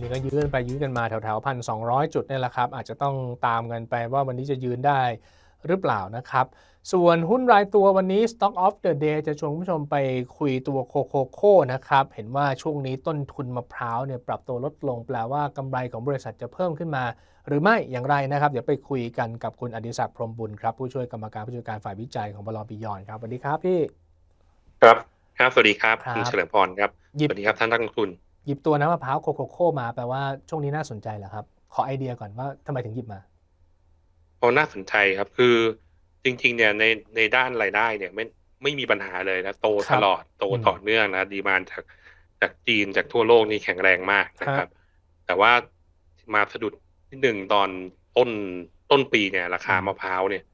นี่ก็ยืนไปยืนกันมาแถวๆพันสองจุดเนี่ยแหละครับอาจจะต้องตามกันไปว่าวันนี้จะยืนได้หรือเปล่านะครับ ส่วนหุ้นรายตัววันนี้ Stock of the Day จะชวนคุณผู้ชมไปคุยตัวโคโคโค่นะครับ เห็นว่าช่วงนี้ต้นทุนมะพร้าวเนี่ยปรับตัวลดลงแปลว่ากำไรของบริษัทจะเพิ่มขึ้นมา หรือไม่อย่างไรนะครับ เดี๋ยวไปคุยกันกับคุณอดิศักดิ์พรหมบุญครับ ผู้ช่วยกรรมการผู้จัดการฝ่ายวิจัยของบลบิยอนครับสวัสดีครับพี่ ครับ ครับ สวัสดีครับครับคุณเฉลิมพรครับหยิบสวัสดีครับท่านนักลงทุน หยิบตัวน้ำมะพร้าวโคโคโค่มาแปลว่าช่วงนี้น่าสนใจเหรอครับ ขอไอเดียก่อนว่าทำไมถึงหยิบมาพอน่าสนใจครับคือจริง ๆ เนี่ยในในด้านรายได้เนี่ยไม่ไม่มีปัญหาเลยนะโตครัตบลอดโตอืมต่อเนื่องนะดีมานจากจากจีนจากทั่วโลกนี่แข็งแรงมากนะคครัรับบแต่ว่ามาสะดุดที่หนึ่งตอนต้นต้นปีเนี่ยราคามะพร้าวเนี่ย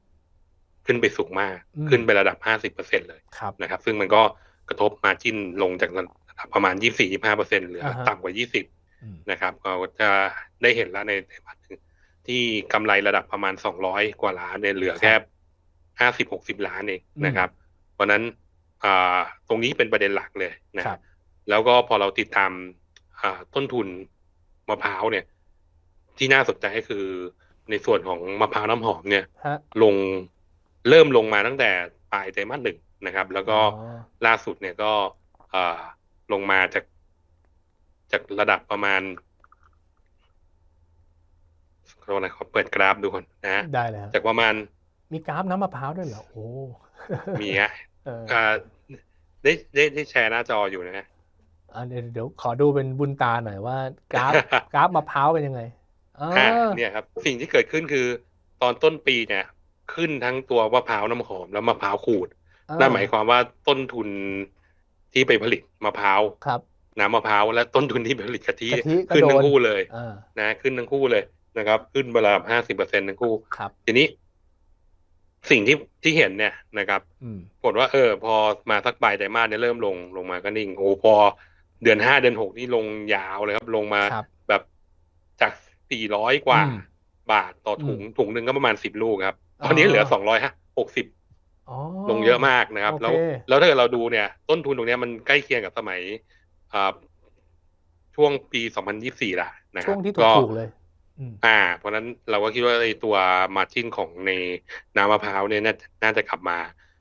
ขึ้นไปสูงมาก ขึ้นไประดับห้าสิบเปอร์เซ็นเลยครับนะครับ ซึ่งมันก็กระทบมาจิ้นลงจากระดับ ประมาณยี่สี่ยี่ห้าเปอร์เซ็นเหลืออ่าฮะต่ำกว่ายี่สิบอืมนะครับก็จะได้เห็นแล้วในไตรมาสหนึ่งที่กำไรระดับประมาณสองร้อยกว่าล้านเนี่ยเหลือแค่ห้าสิบหกสิบล้านเองนะครับ เพราะฉะนั้นอ่าตรงนี้เป็นประเด็นหลักเลยนะครับแล้วก็พอเราติดตามอ่าต้นทุนมะพร้าวเนี่ย ที่น่าสนใจก็คือในส่วนของมะพร้าวน้ำหอมเนี่ยฮะลงเริ่มลงมาตั้งแต่ปลายไตรมาสหนึ่งนะครับ แล้วก็อ๋อล่าสุดเนี่ยก็เอ่อ ลงมาจากจากระดับประมาณขอโทษนะขอเปิดกราฟดูก่อนนะ ได้เลยครับจากประมาณ มีกราฟน้ำมะพร้าวด้วยเหรอ โอ้ มีฮะเอออ่าได้ได้ได้แชร์หน้าจออยู่นะฮะอะเดี๋ยวเดี๋ยวขอดูเป็นบุญตาหน่อยว่ากราฟกราฟมะพร้าวเป็นยังไงอ๋ออ่าเนี่ยครับ สิ่งที่เกิดขึ้นคือตอนต้นปีเนี่ย ขึ้นทั้งตัวมะพร้าวน้ำหอมแล้วมะพร้าวขูดอ่นั่นหมายความว่าต้นทุน ที่ไปผลิตมะพร้าวครับน้ำมะพร้าวและต้นทุนที่ไปผลิตกะทิกะทิก็ขึ้นโดนทั้งคู่เลยอ่านะขึ้นทั้งคู่เลยนะครับ ขึ้นระดับห้าสิบเปอร์เซ็นทั้งคู่ครับทีนี้ สิ่งที่ที่เห็นเนี่ยนะครับอืมปรากฏว่าเออ พอมาสักปลายไตรมาสเนี่ยเริ่มลงลงมาก็นิ่งโอ้พอเดือนห้าเดือนหกนี่ลงยาวเลยครับ ลงมาครับแบบจากสี่ร้อยกว่าอืมบาทต่อถุงอืมถุงหนึ่งก็ประมาณสิบลูกครับอ๋อตอนนี้เหลือสองร้อยหกสิบอ๋อ ลงเยอะมากนะครับโอเคแล้วแล้วถ้าเกิดเราดูเนี่ย ต้นทุนตรงเนี้ยมันใกล้เคียงกับสมัยอ่าช่วงปีสองพันยี่สี่ละนะครัช่บวงที่ก็ถูกๆเลยอืมอ่า เพราะฉะนั้นเราก็คิดว่าไอ้ตัวมาจิ้นของในน้ำมะพร้าวเนี่ยน่าน่าจะกลับมา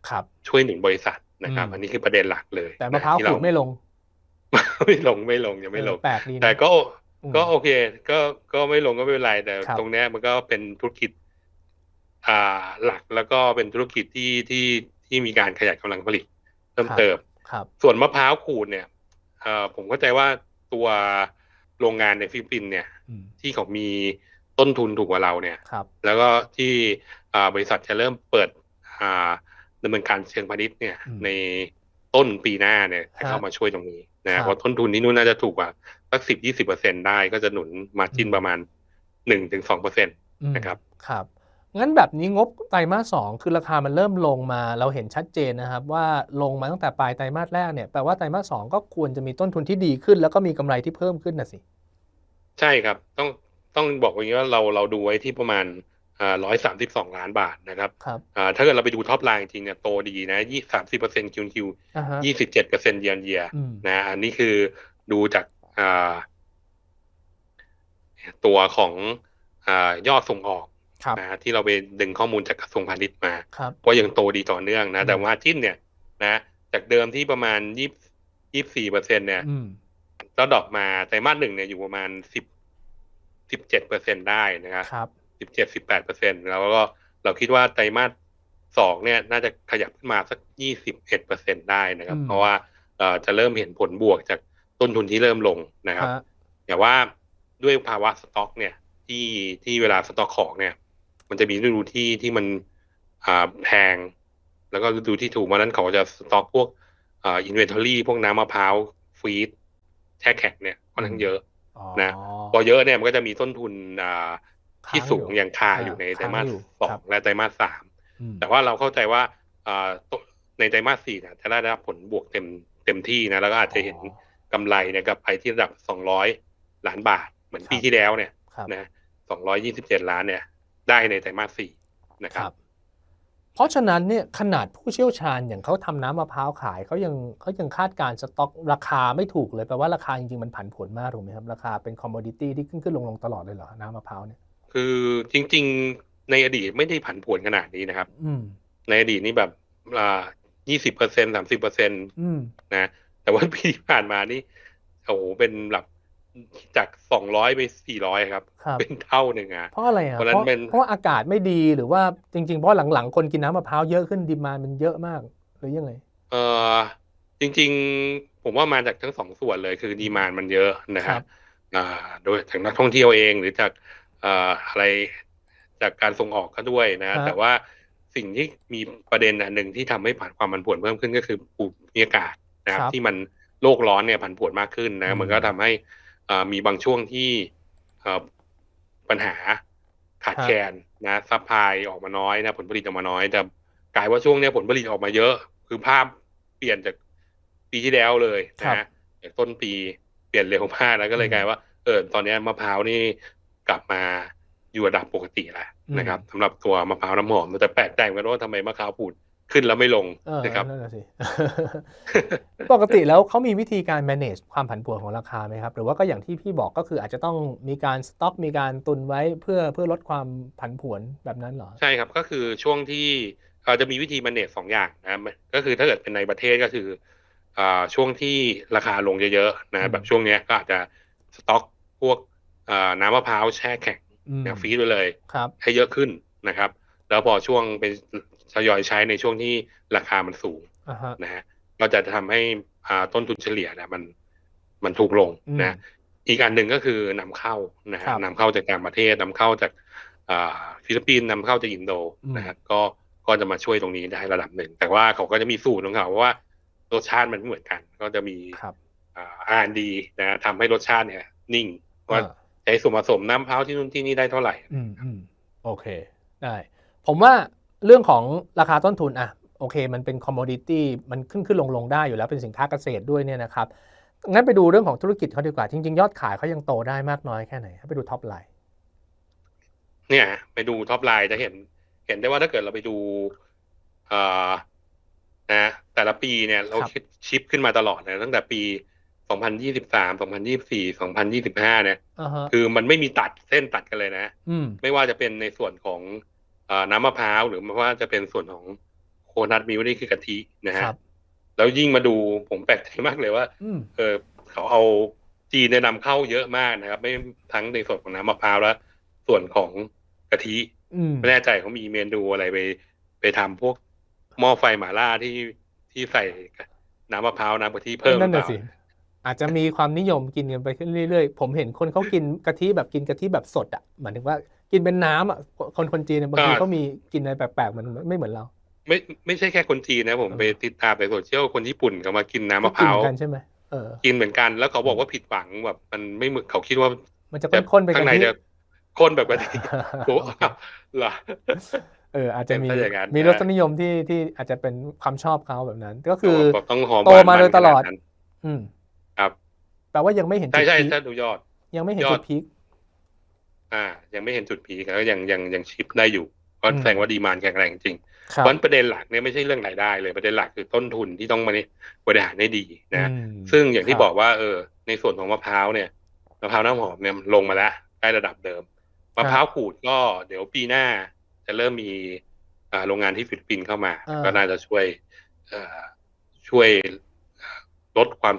ครับช่วยหนุนบริษัทนะครับอืมอันนี้คือประเด็นหลักเลย แต่มะพร้าวที่ขูดไม่ลง ไม่ลงไม่ลงยังไม่ลงเออแปลกดีนะแต่ก็อืมก็โอเค ก็ก็ไม่ลงก็ไม่เป็นไรแต่ครับตรงเนี้ยมันก็เป็นธุรกิจอ่า หลักแล้วก็เป็นธุรกิจที่ที่ที่มีการขยายกำลังผลิตเพิ่มเติมครับส่วนมะพร้าวขูดเนี่ยเอ่อผมเข้าใจว่าตัวโรงงานในฟิลิปปินส์เนี่ยอืมที่เขามีต้นทุนถูกกว่าเราเนี่ยครับแล้วก็ที่อ่าบริษัทจะเริ่มเปิดอ่าดำเนินการเชิงพาณิชย์เนี่ยอืมในต้นปีหน้าเนี่ยจะครัเข้าบมาช่วยตรงนี้ครันะบเพราะต้นทุนที่นู่นน่าจะถูกกว่าสักสิบยี่สิบเปอร์เซ็นได้ก็จะหนุนมาจิ้นอืมประมาณหนึ่งถึงสองเปอร์เซ็นตอืมนะครับ ครับ งั้นแบบนี้งบไตรมาสสองคือราคามันเริ่มลงมา เราเห็นชัดเจนนะครับว่าลงมาตั้งแต่ปลายไตรมาสแรกเนี่ยแปลว่าไตรมาสสองก็ควรจะมีต้นทุนที่ดีขึ้น แล้วก็มีกำไรที่เพิ่มขึ้นนะสิ ใช่ครับต้องต้องบอกอย่างนี้ว่าเราเราดูไว้ที่ประมาณร้อยสามสิบสองล้านบาทนะครับครับอ่าถ้าเกิดเราไปดูท็อปไลน์จริงๆเนี่ยโตดีนะยี่สามสิบเปอร์เซ็นต์คิวคิวอ่าฮะยี่สิบเจ็ดเปอร์เซ็นต์เยียร์เยียอืมนะอันนี้คือดูจากอ่าตัวของอ่ายอดส่งออกครับ นะที่เราไปดึงข้อมูลจากกระทรวงพาณิชย์มาครับก็ยังโตดีต่อเนื่องนะอืมแต่ว่าจิ้นเนี่ยนะจากเดิมที่ประมาณยี่ยี่สี่เปอร์เซ็นเนี่ยอืมแล้วดรอปมาไตรมาสหนึ่งเนี่ยอยู่ประมาณสิบสิบเจ็ดเปอร์เซ็นได้นะครับครับสิบเจ็ดสิบแปดเปอร์เซ็นแล้วก็เราคิดว่าไตรมาสสองเนี่ยน่าจะขยับขึ้นมาสักยี่สิบเอ็ดเปอร์เซ็นได้นะครับอืมเพราะว่าเอ่อจะเริ่มเห็นผลบวกจากต้นทุนที่เริ่มลงนะครับฮะแต่ว่าด้วยภาวะสต็อกเนี่ยที่ที่เวลาสต็อกของเนี่ย มันจะมีฤดูที่ที่มันอ่าแพง แล้วก็ฤดูที่ถูกเพราะฉะนั้นเขาจะสต็อกพวกอ่าอินเวนทอรี่พวกน้ำมะพร้าวฟีดแช่แข็งเนี่ยค่อนข้างเยอะอ๋อนะพอเยอะเนี่ยมันก็จะมีต้นทุนอ่าที่ค้างอยู่สูงอย่างคาอยู่ในไตรมาสค้างอยู่สอครังบและไตรมาสสามอืมแต่ว่าเราเข้าใจว่าอ่าตัวในไตรมาสสี่เนี่ยจะได้รับผลบวกเต็มเต็มที่นะแล้วก็อาจจะเห็นอ๋อกำไรเนี่ยกลับไปที่ระดับสองร้อยล้านบาท เหมือนครับปีที่แล้วเนี่ยครับนะสองร้อยยี่สิบเจ็ดล้านเนี่ย ได้ในไตรมาสสี่นะคครับรับ เพราะฉะนั้นเนี่ยขนาดผู้เชี่ยวชาญอย่างเขาทำน้ำมะพร้าวขายเขายังเขายังคาดการณ์สต็อกราคาไม่ถูกเลยแปลว่าราคาจริงๆมันผันผวนมากถูกไหมครับ ราคาเป็นคอมม o ดิตี้ที่ขึ้นขึ้นลงลงตลอดเลยเหรอน้ำมะพร้าวเนี่ยคือจริง ๆในอดีตไม่ได้ผันผวนขนาดนี้นะครับ อืมในอดีตนี่แบบอ่ายี่สิบเปอร์เซ็นสามสิบเปอร์เซ็นตอืมนะแต่ว่าปีที่ผ่านมานี่โอ้โหเป็นหลัก จากสองร้อยไปสี่ร้อยครับครับเป็นเท่าหนึ่งอะเพราะอะไรอะเพเพราะฉะนั้นราะเป็นเพราะว่าอากาศไม่ดีหรือว่าจริง ๆ เพราะหลังๆ คนกินน้ำมะพร้าวเยอะขึ้นดีมานมันเยอะมากหรือยังไงเออจริง ๆ ผมว่ามาจากทั้งสองส่วนเลยคือดีมานมันเยอะนะคครัรับบอ่าโดยจากนักท่องเที่ยวเองหรือจากเอ่ออะไรจากการส่งออกก็ด้วยนะฮะแต่ว่าสิ่งที่มีประเด็นอันหนึ่งที่ทำให้ผ่านความผันผวนเพิ่มขึ้นก็คือภูมิอากาศนะครับ ที่มันโลกร้อนเนี่ยผันผวนมากขึ้นอืนะมมันก็ทำให้อ่า มีบางช่วงที่เอ่อปัญหาขาดแคลนนะซัพพลายออกมาน้อยนะผลผลิตออกมาน้อย แต่กลายว่าช่วงเนี้ยผลผลิตออกมาเยอะ คือภาพเปลี่ยนจากปีที่แล้วเลยครันะบจากต้นปีเปลี่ยนเร็วมากแล้วก็เลยอืมกลายว่าเออตอนเนี้ยมะพร้าวนี่กลับมาอยู่ระดับปกติแล้วอืมนะครับสำหรับตัวมะพร้าวน้ำหอมแต่แปลกใจเหมือนกันว่าทำไมมะพร้าวผูด ขึ้นแล้วไม่ลงเออนะครับนั่นแหะสิปกติแล้วเขามีวิธีการ manage ความผันผวนของราคาไหมครับ หรือว่าก็อย่างที่พี่บอกก็คืออาจจะต้องมีการสต็อกมีการตุนไว้เพื่อเพื่อลดความผันผวนแบบนั้นเหรอ ใช่ครับก็คือช่วงที่เอ่อจะมีวิธี manage สองอย่างนะก็คือถ้าเกิดเป็นในประเทศก็คืออ่าช่วงที่ราคาลงเยอะๆอืนะมแบบช่วงเนี้ยก็อาจจะสต็อกพวกอ่าน้ำมะพร้าวแช่แข็งอืมนะฟรีดไปเลยครับให้เยอะขึ้นนะครับ แล้วพอช่วงเป็น ทยอยใช้ในช่วงที่ราคามันสูงอ่าฮะนะฮะก็จะทำให้อ่าต้นทุนเฉลี่ยนะมันมันถูกลงอืมนะอีกอันหนึ่งก็คือนำเข้านะฮะครับนำเข้าจากต่างประเทศนำเข้าจากอ่าฟิลิปปินส์นำเข้าจากอินโดอืมนะครับก็ก็จะมาช่วยตรงนี้ได้ระดับหนึ่ง แต่ว่าเขาก็จะมีสูตรของเขาว่ารสชาติมันไม่เหมือนกัน ก็จะมีครับอ่าอาร์ดีนะทำให้รสชาติเนี่ย นิ่งว่าอ่าใช้ส่วนผสมน้ำมะพร้าวที่นู่นที่นี่ได้เท่าไหร่ อืมอืมโอเค ได้ ผมว่า เรื่องของราคาต้นทุนอะโอเค มันเป็นคอมม o ดิตี้มันขึ้นขึ้นลงลงได้อยู่แล้วเป็นสินค้าเกษตรด้วยเนี่ยนะครับงั้นไปดูเรื่องของธุรกิจเขาดีกว่า จริง ๆ ยอดขายเขายังโตได้มากน้อยแค่ไหนให้ไปดูท็อปไลน์เนี่ยไปดูท็อปไลน์จะเห็น เห็นได้ว่าถ้าเกิดเราไปดูเอ่อนะแต่ละปีเนี่ยเราคิดชิปขึ้นมาตลอดนะตั้งแต่ปี 2023 2024 2025 เนี่ยอ่าฮะคือมันไม่มีตัดเส้นตัดกันเลยนะอืมไม่ว่าจะเป็นในส่วนของเอ่อ น้ำมะพร้าวหรือไม่ว่าจะเป็นส่วนของโคนัทมิลนี่คือกะทินะฮะครับแล้วยิ่งมาดูผมแปลกใจมากเลยว่าอืมเออเขาเอาจีนเนี่ยนำเข้าเยอะมากนะครับ ไม่ทั้งในส่วนของน้ำมะพร้าวและส่วนของกะทิอืมไม่แน่ใจเขามีเมนูอะไรไป ไปทำพวกหม้อไฟหมาล่าที่ที่ใส่น้ำมะพร้าวน้ำกะทิเพิ่มหรืนั่อนเปน่ะล่าสิอาจจะมีความนิยมกินกันไปขึ้นเรื่อยๆ ผมเห็นคนเขากินกะทิแบบกินกะทิแบบสดอะหมายถึงว่า กินเป็นน้ำอะคนคนจีนเนี่ยบางทีก็เขามีกินอะไรแปลกๆเหมันไม่เหมือนเรา ไม่ไม่ใช่แค่คนจีนนะผมเออไปติดตามในโซเชียลคนญี่ปุ่นเขามากินน้ำมะพกินร้าเหวมือนกันใช่ไหมเออกินเหมือนกันแล้วเขาบอกว่าผิดหวังแบบมันไม่เหมือนเขาคิดว่า มันจะข้นๆไปข้างในกะทิจะข้นแบบกะทิโอ้อ้าวเหรอเอออาจจะมีเป็นซะอย่างนั้นมีนะรสนิยมที่ที่อาจจะเป็นความชอบเขาแบบนั้น ก็คือแบบต้องหอมโตมาโดยตลอดหวานมันขนานั้นอืมครับแปลว่ายังไม่เห็นใช่จุดใช่พีคถ้าดูยอด ยังไม่เห็นยอดจุดพีค อ่า ยังไม่เห็นจุดพีคก็ยังยังยังชิปได้อยู่ก็อืมแสดงว่าดีมานแข็งแรงจริงครัเพบราะฉะนั้นประเด็นหลักเนี่ยไม่ใช่เรื่องรายได้เลยประเด็นหลักคือต้นทุนที่ต้องมาบริหารให้ดีนะอืมซึ่งอย่างที่ครับบอกว่าเออ ในส่วนของมะพร้าวเนี่ยมะพร้าวน้ำหอมเนี่ยลงมาแล้วใกล้ระดับเดิมมะพร้าวขูดก็เดี๋ยวปีหน้า จะเริ่มมีอ่าโรงงานที่ฟิลิปปินส์เข้ามาอ่าก็น่าจะช่วยเอ่อช่วยลดความ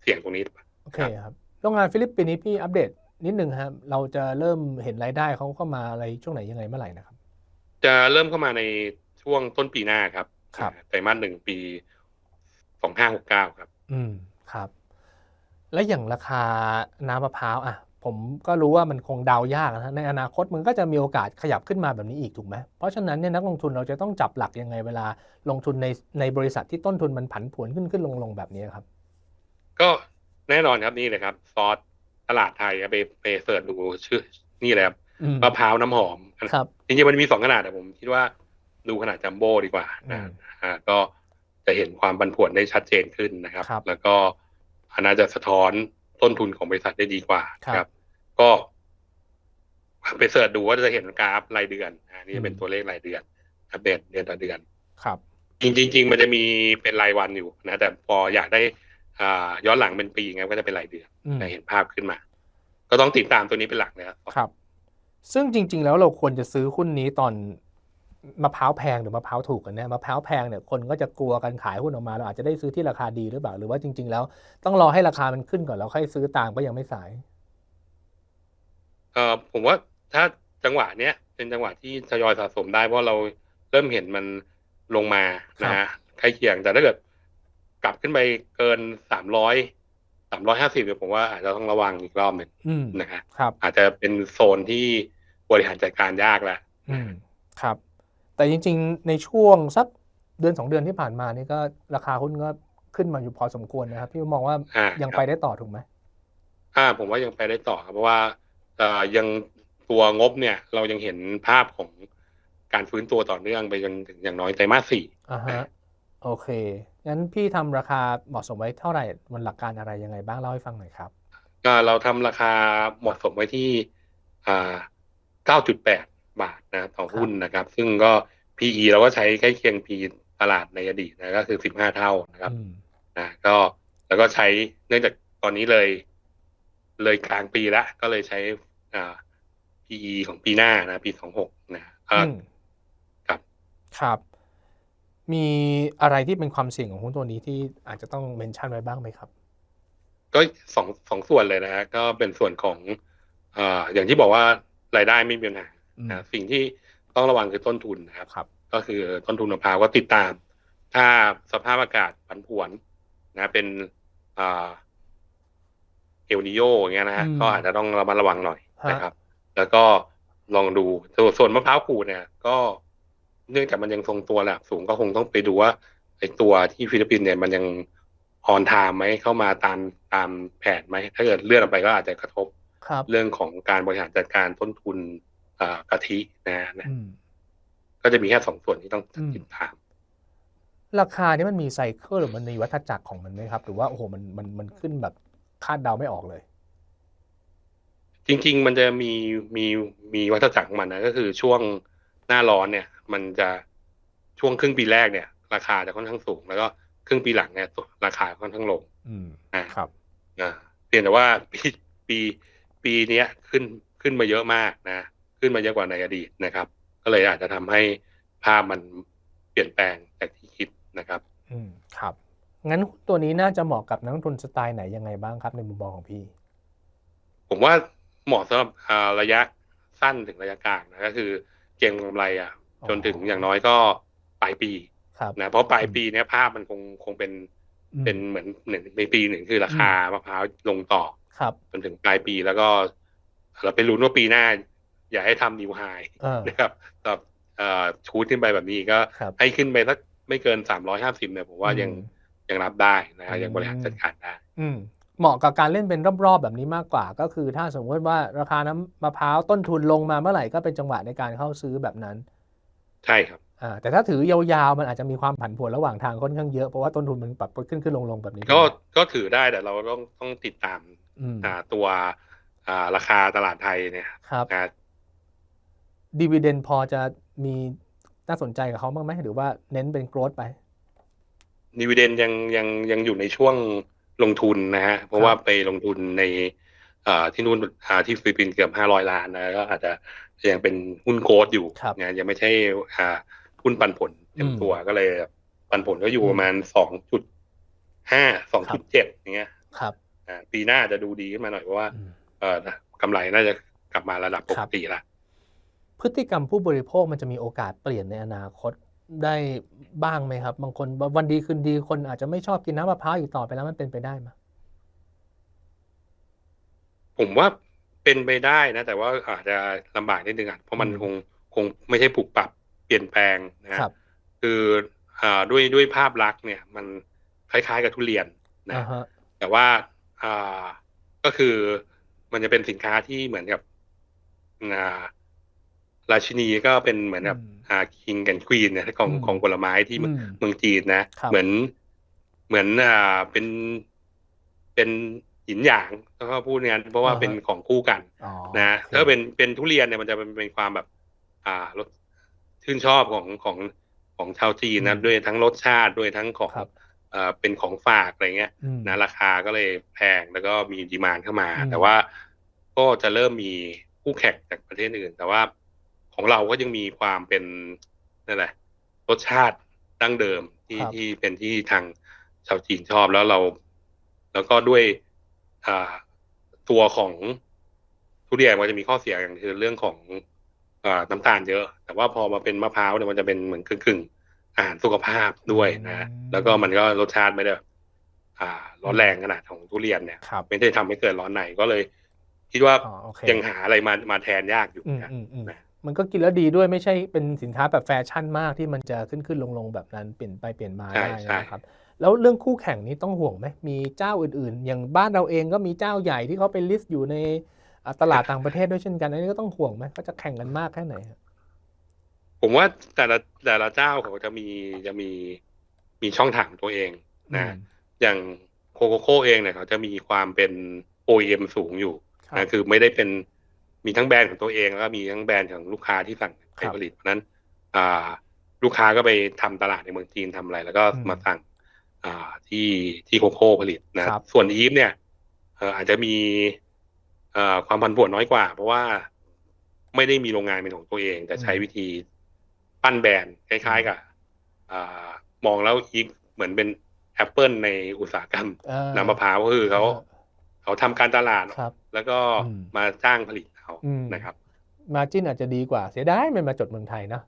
เสี่ยงตรงนี้โอเคครับโรงงานฟิลิปปินส์นี้พี่อัปเดต นิดนึงครับเราจะเริ่มเห็นรายได้เขาเข้ามาอะไรช่วงไหนยังไงเมื่อไหร่นะครับ จะเริ่มเข้ามาในช่วงต้นปีหน้าครับครับไตรมาสหนึ่งปีสองห้าหกเก้าครับ อืมครับ และอย่างราคาน้ำมะพร้าวอะ ผมก็รู้ว่ามันคงเดายากนะในอนาคตมันก็จะมีโอกาสขยับขึ้นมาแบบนี้อีกถูกไหมเพราะฉะนั้นเนี่ยนักลงทุนเราจะต้องจับหลักยังไงเวลาลงทุนในในบริษัทที่ต้นทุนมันผันผวนขึ้นขึ้นลงลงแบบนี้ครับ ก็แน่นอนครับนี่เลยครับ ซอส ตลาดไทยครับไปไปเสิร์ชดูชื่อ นี่เลยครับอืมมะพร้าวน้ำหอมครับจริงๆมันมีสองขนาดแต่ผมคิดว่าดูขนาดจัมโบ้ดีกว่าอืนะมอ่าก็จะเห็นความบันผวนได้ชัดเจนขึ้นนะครับครับแล้วก็น่าจะสะท้อนต้นทุนของบริษัทได้ดีกว่าครับ ก็ไปเสิร์ชดูว่าจะเห็นกราฟรายเดือนอ่านี่จะเป็นตัวเลขรายเดือนอัปเดตเดือนต่อเดือน ครับ จริงๆจริงๆมันจะมีเป็นรายวันอยู่นะแต่พออยากได้อ่า ย้อนหลังเป็นปีงั้นก็จะเป็นรายเดือนอืมจะเห็นภาพขึ้นมา ก็ต้องติดตามตัวนี้เป็นหลักนะครับครับ ซึ่งจริง ๆ แล้วเราควรจะซื้อหุ้นนี้ตอนมะพร้าวแพงหรือมะพร้าวถูกกันแน่มะพร้าวแพงเนี่ยคนก็จะกลัวกันขายหุ้นออกมาเราอาจจะได้ซื้อที่ราคาดีหรือเปล่าหรือว่าจริง ๆ แล้ว ต้องรอให้ราคามันขึ้นก่อนแล้วค่อยซื้อตามก็ยังไม่สายเอ่อผมว่าถ้าจังหวะเนี้ยเป็นจังหวะที่ทยอยสะสมได้เพราะเราเริ่มเห็นมันลงมานะฮะใกล้เคียงแต่ถ้าเกิด กลับขึ้นไปเกินสามร้อยสามร้อยห้าสิบเนี่ยผมว่าอาจจะต้องระวังอีกรอบหนึ่งอืมนะฮะครับ อาจจะเป็นโซนที่บริหารจัดการยากแล้วอืมครับ แต่จริง ๆ ในช่วงสักเดือนสองเดือนที่ผ่านมานี่ก็ราคาหุ้นก็ขึ้นมาอยู่พอสมควรนะครับ พี่มองว่าอ่ายังครับไปได้ต่อถูกไหมอ่า ผมว่ายังไปได้ต่อครับเพราะว่าเอ่อยังตัวงบเนี่ย เรายังเห็นภาพของการฟื้นตัวต่อเนื่องไปจนถึงอย่างน้อยไตรมาสสี่อ่าฮะโอเค งั้นพี่ทำราคาเหมาะสมไว้เท่าไหร่มันหลักการอะไรยังไงบ้างเล่าให้ฟังหน่อยครับก็เราทำราคาเหมาะสมไว้ที่อ่า9.8บาทนะต่อหุ้นนะครับ ซึ่งก็ PE เราก็ใช้ใกล้เคียง PE ตลาดในอดีตนะก็คือ15เท่านะครับอืมนะก็แล้วก็ใช้เนื่องจากตอนนี้เลย เลยกลางปีละก็เลยใช้อ่า PE ของปีหน้านะปี26นะเอ่อออืมครับ ครับ มีอะไรที่เป็นความเสี่ยงของหุ้นตัวนี้ที่อาจจะต้องเมนชั่นไว้บ้างไหมครับ ก็สองสองส่วนเลยนะฮะก็เป็นส่วนของเอ่ออย่างที่บอกว่ารายได้ไม่มีปัญหาอืมนะสิ่งที่ต้องระวังคือต้นทุนนะครับครับ ก็คือต้นทุนมะพร้าวก็ติดตาม ถ้าสภาพอากาศผันผวนนะเป็นอ่าเอลนิโยอย่างเงี้ยนะฮะอืมก็อาจจะต้องระมัดระวังหน่อยฮะนะครับ แล้วก็ลองดูส่วนส่วนมะพร้าวขูดเนี่ย ก็ เนื่องจากมันยังทรงตัวระดับสูงก็คงต้องไปดูว่าไอ้ตัวที่ฟิลิปปินส์เนี่ยมันยังออนไทม์ไหมเข้ามาตามตามแผนไหมถ้าเกิดเลื่อนออกไปก็อาจจะกระทบครับเรื่องของการบริหารจัดการต้นทุนอ่ากะทินะนะอืมก็จะมีแค่สองส่วนที่ต้องอืมติดตาม ราคานี่มันมีไซเคิลหรือมันมีวัฏจักรของมันไหมครับ หรือว่าโอ้โหมันมันมันขึ้นแบบคาดเดาไม่ออกเลย จริง ๆ มันจะมีมีมีวัฏจักรของมันนะก็คือช่วงหน้าร้อนเนี่ย มันจะช่วงครึ่งปีแรกเนี่ย ราคาจะค่อนข้างสูง แล้วก็ครึ่งปีหลังเนี่ยราคาค่อนข้างลงอืมอ่าครับอ่าเพียงแต่ว่าปีปีปีเนี้ยขึ้นขึ้นมาเยอะมากนะ ขึ้นมาเยอะกว่าในอดีตนะครับ ก็เลยอาจจะทำให้ภาพมันเปลี่ยนแปลงจากที่คิดนะครับ อืมครับ งั้นหุ้นตัวนี้น่าจะเหมาะกับนักลงทุนสไตล์ไหนยังไงบ้างครับในมุมมองของพี่ ผมว่าเหมาะสำหรับอ่าระยะสั้นถึงระยะกลางนะก็คือเก็งกำไรอะอ๋อ จนถึงอย่างน้อยก็ปลายปีครับนะเพราะปลายปีเนี้ยภาพมันคงคงเป็นอืมเป็นเหมือนหนึ่งในปีหนึ่งคือราคามะพร้าวลงต่อครับจนถึงปลายปีแล้วก็ เราไปลุ้นว่าปีหน้า อย่าให้ทำนิวไฮเออนะครับแบบเอ่อชูดขึ้นไปแบบนี้ก็ครับให้ขึ้นไปสักไม่เกินสามร้อยห้าสิบเนี่ยผมว่ายังอืมยังรับได้นะอืมยังบริหารจัดการได้อืมเหมาะกับการเล่นเป็นรอบๆ แบบนี้มากกว่า ก็คือถ้าสมมติว่าราคาน้ำมะพร้าวต้นทุนลงมาเมื่อไหร่ก็เป็นจังหวะในการเข้าซื้อแบบนั้น ใช่ครับอ่าแต่ถ้าถือยาวๆมันอาจจะมีความผันผวนระหว่างทางค่อนข้างเยอะเพราะว่าต้นทุนมันปรับขึ้นขึ้นลงๆแบบนี้ ก็ก็ถือได้แต่เราต้องต้องติดตามอืมอ่าตัวอ่าราคาตลาดไทยเนี่ยครับนะดีเวเดนพอจะมีน่าสนใจกับเขาบ้างไหมหรือว่าเน้นเป็นโกรดไปดีเวเดนยังยังยังอยู่ในช่วงลงทุนนะฮะเพราะครับว่าไปลงทุนในอ่า ที่นู่นอ่าที่ฟิลิปปินส์เกือบห้าร้อยล้านนะก็อาจจะยังเป็นหุ้นโกดอยู่ครับนะยังไม่ใช่อ่าหุ้นปันผลเต็มอืมตัวก็เลยปันผลก็อยู่ประมาณสองจุดห้าสองครัจุบดเจ็ดอย่างเงี้ยครับอ่าปีหน้าจะดูดีขึ้นมาหน่อยเพราะว่าอืมเออกำไรน่าจะกลับมาระดับปกติละพฤติกรรมผู้บริโภคมันจะมีโอกาสเปลี่ยนในอนาคตได้บ้างไหมครับ บางคนวันดีคืนดีคนอาจจะไม่ชอบกินน้ำมะพร้าวอีกต่อไปแล้วมันเป็นไปได้ไหม ผมว่าเป็นไปได้นะ แต่ว่าอาจจะลำบากนิดนึงอะเพราะมันคงคงไม่ใช่ปรับปรับเปลี่ยนแปลงนะฮะครับ คืออ่าด้วยด้วยภาพลักษณ์เนี่ย มันคล้ายๆกับทุเรียนนะอ่าฮะแต่ว่าอ่าก็คือมันจะเป็นสินค้าที่เหมือนกับอ่าราชินีก็เป็นเหมือนกับอืมอ่าคิงกันควีนเนี่ยของอืมของผลไม้ที่เมืองอืมเมืองจีนนะครับเหมือนเหมือนอ่าเป็นเป็น หินหยางแล้วก็พูดงั้นเพราะว่าเป็นของคู่กันอ๋อนะโอเคถ้าเป็นเป็นทุเรียนเนี่ยมันจะเป็นเป็นความแบบ อ่ารสชื่นชอบของของของชาวจีนนะอืมด้วยทั้งรสชาติด้วยทั้งของครับเอ่อเป็นของฝากอะไรเงี้ยอืมนะราคาก็เลยแพงแล้วก็มีดีมานเข้ามาอืมแต่ว่าก็จะเริ่มมีคู่แข่งจากประเทศอื่น แต่ว่าของเราก็ยังมีความเป็นนั่นแหละ รสชาติดั้งเดิมที่ครับที่เป็นที่ทางชาวจีนชอบแล้วเรา แล้วก็ด้วยอ่า ตัวของทุเรียนมันจะมีข้อเสียอย่างคือเรื่องของอาน้ำตาลเยอะ แต่ว่าพอมาเป็นมะพร้าวเนี่ยมันจะเป็นเหมือนครึ่งๆอาหารสุขภาพด้วยนะอืมแล้วก็มันก็รสชาติไม่ได้แบบอ่าร้อนแรงขนาดของทุเรียนเนี่ยครับไม่ได้ทำให้เกิดร้อนในก็เลย คิดว่าอ๋อโอเคยังหาอะไรมามาแทนยากอยู่อืมนะอืมอืมนะมันก็กินแล้วดีด้วยไม่ใช่เป็นสินค้าแบบแฟชั่นมากที่มันจะขึ้นขึ้นลงลงแบบนั้นเปลี่ยนไปเปลี่ยนมาใช่ได้ใช่นะครับ แล้วเรื่องคู่แข่งนี้ต้องห่วงไหมมีเจ้าอื่นๆ อย่างบ้านเราเองก็มีเจ้าใหญ่ที่เขาเป็นลิสต์อยู่ในอ่าตลาดต่างประเทศด้วยเช่นกันอันนี้ก็ต้องห่วงไหมเขาจะแข่งกันมากแค่ไหนครับผมว่าแต่ละแต่ละเจ้าเขาจะมีจะมีมีช่องทางของตัวเองนะอืมอย่างโคโคโค่เองเนี่ยเขาจะมีความเป็น OEM สูงอยู่ครับนะคือไม่ได้เป็นมีทั้งแบรนด์ของตัวเองแล้วก็มีทั้งแบรนด์ของลูกค้าที่สั่งไปครับผลิตเพราะฉะนั้นอ่าลูกค้าก็ไปทำตลาดในเมืองจีนทำอะไร แล้วก็อืมมาสั่งอ่า ที่ที่โคโค่ผลิตนะส่วนอีฟเนี่ยอาจจะมีความผันผวนน้อยกว่า เพราะว่าไม่ได้มีโรงงานเป็นของตัวเอง แต่ใช้วิธีปั้นแบรนด์คล้ายๆกับมองแล้วอีฟเหมือนเป็นแอปเปิลในอุตสาหกรรมน้ำมะพร้าวก็คือเขาเขาทำการตลาด แล้วก็มาจ้างผลิตเขานะครับมาจิ้นอาจจะดีกว่าเสียดายมันมาจดเมืองไทยนะ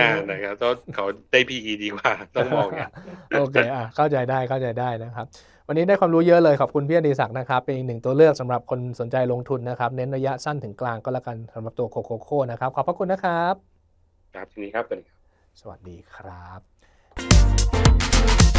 อ่านะครับก็เขาได้ PE ดีกว่าต้องมองอย่างนี้นโอเคอะเข้าใจได้เข้าใจได้นะครับ วันนี้ได้ความรู้เยอะเลยขอบคุณพี่อดีศักดิ์นะครับ เป็นอีกหนึ่งตัวเลือกสำหรับคนสนใจลงทุนนะครับ เน้นระยะสั้นถึงกลางก็แล้วกันสำหรับตัวโคโคโค่นะครับ ขอบพระคุณนะครับ ครับทีนี้ครับสวัสดีครับ สวัสดีครับ